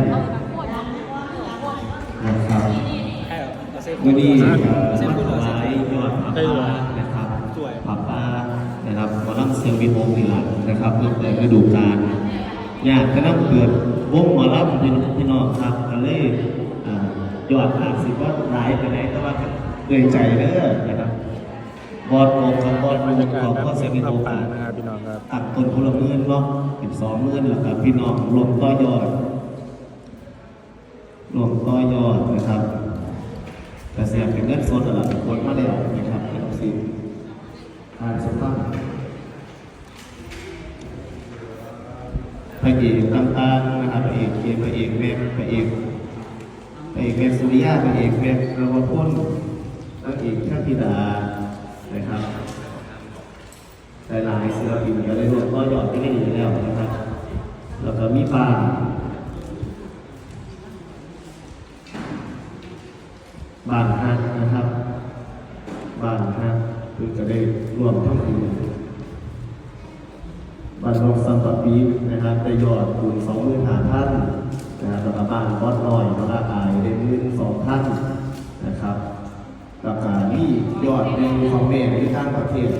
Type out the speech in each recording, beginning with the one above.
นนะครับใช่เหรอเอาเซฟวันนี้เซเอ่อฟมาพูดถเหรอเซฟวายยอดผาป่านะครับสวยผาป่านะครับหมอลำเซลวิโฮมนี่แหละนะครับเพื่อเปิดฤดูกาลอยากจะนั่งเปิดวงหมอลำพี่พี่น้องครับก็เลยเอ่อยอดอาจสิว่าหลายไปไหนแต่ว่าก็เกรงใจเด้อนะครับบอดโมกับบอดโมบรรยากาศของแบบพ่อเซลวิโฮลำมปางนะครับพี่น้องครับตักต้นพลเมือนเนาะสิบสองหมื่นแล้วก็พี่น้องรวมต่อยอด รวมต่อยยอดนะครับกระเสียเป็นเงินสดอะไรคนมาแล้วนะครับเป็นสิทานสภาพพระเอกต่างๆนะครับพระเอกเกมพระเอกเวฟพระเอกพระเอกเวฟสุริยะพระเอกเวฟระวพลพระเอกชาติดานะครับหลายๆศิลปินก็ได้รวมก็ยอดไปได้อยู่แล้วนะครับ แล้วก็มีบานบ้านฮักนะครับ บ้านฮัก คือก็ได้ร่วมทั้งคืนบ้านนกสัมปปีนะครับได้ยอดคูณสองหมื่นห้าพันนะครับแล้วก็บ้านวัดลอยวัดละอายได้หมื่นสองพันนะครับแล้วก็นี่ยอดในของแม่ในทางประเทศ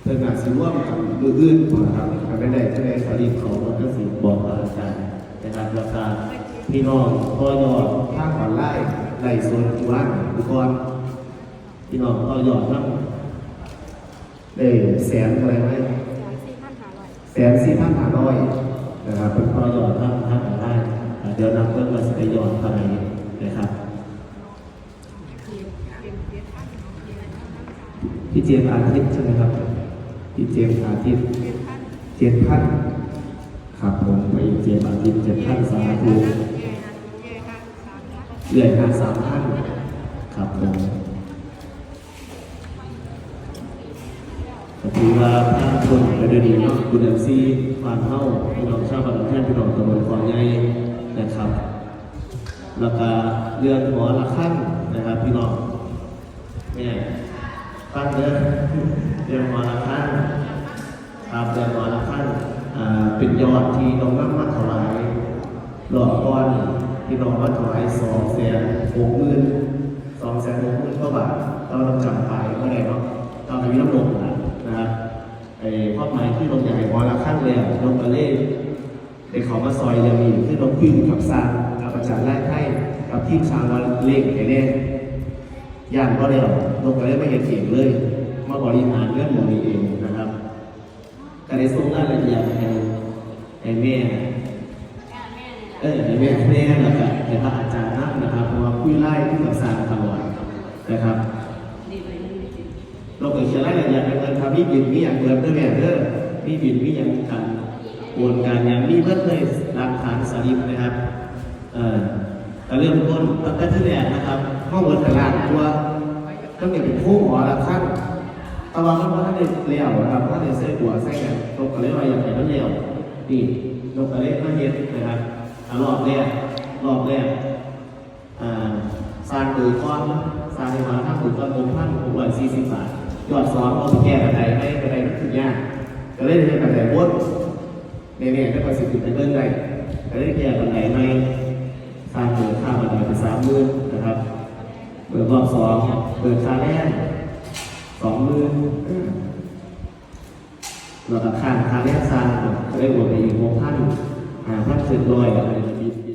เพื่อนอาจสิร่วมกับมืออื่นนะครับทำไม่ได้ก็ได้สลิปเขามันก็สิบอกอาจารย์นะครับราคาพี่น้องก็ยอดข้างก่อนไล่ไล่ส่วนที่ว่างอุปกรณ์พี่น้องก็ยอดนั่ง ได้แสนอะไรไหมแสนสี่พันห้าร้อยนะครับเป็นพอยอดข้างข้านไล่อ่าเดี๋ยวนำเพิ่มมาสไปยอดเท่าไหร่นะครับพี่เจมอาทิตย์ใช่ไหมครับพี่เจมอาทิตย์เจ็ดพันครับผมไปเจมอาทิตย์เจ็ดพันสาธุเหลือห้าสามพัน ถือว่าทางคนกระเดินดีเนาะคุณเอ็มซีฟานเฮ้าพี่น้องชาวบ้านแท่นพี่น้องตำบลคลองใหญ่นะครับ แล้วก็เรือนหอละขั้นนะครับพี่น้องเนี่ยตั้งเดือนเดือนมาละขั้นครับเดือนมาละขั้นอ่าเป็นยอดที่น้องนั่งมาถวายหลอกก้อนที่น้องมาถวายสองแสนหกหมื่นสองแสนหกหมื่นกว่าบาทเราต้องจำไปเมื่อไหร่เนาะตอนนี้น้ำลงนะครับ ไอ้ข้อหมายที่ลงใหญ่มาละขั้นเลยอะลงมาเล่ไอ้เขามาซอยยังมีที่ลงพึ่งกับซางกับประจันแรกให้กับทีมชาวเล่งไอ้เนี่ยย่านก็ได้หรอกลงไปได้ไม่เห็นเสียงเลย มาบริหารเรื่องหมดนี้เองนะครับก็ได้ส่งรายละเอียดให้ให้แม่ เออให้แม่แม่แล้วก็ มีบินมีอย่างเบิร์ดด้วยแม่เด้อมีบินมีอย่างการโอนการอย่างมีเบิร์ดเลยหลักฐานสลิปนะครับ เอ่อแต่เริ่มต้นตั้งแต่ที่แรกนะครับห้องเวิร์ดตลาดตัวต้องเก็บเป็นผู้หมอละขั้นตะวันก็ท่านได้เลี้ยวนะครับท่านได้เสื้อหัวใส่กันตกกระเลยว่าอย่างไรนั่นเลี้ยวนี่ตกกระเลยมาเย็ดนะครับรอบแรกรอบแรกอ่าสร้างโดยก้อนสร้างในมาทั้งหมดก็หกพันหกร้อยสี่สิบบาท ยอดสองเอาไปแก้กระไดให้กระไดนั่นคือยากก็เลยได้กระไดบดเนี่ยๆได้ประสิทธิไปเรื่อยๆก็เลยแก้กระไดไม่ค่าเปิดค่าบัตรไปสามหมื่นนะครับเปิดรอบสองเปิดคาแรกสองหมื่นแล้วก็ค่าค่าแรกสร้างก็ได้บวกไปอีกหกพันห้าพันเจ็ดร้อยอะไรแบบนี้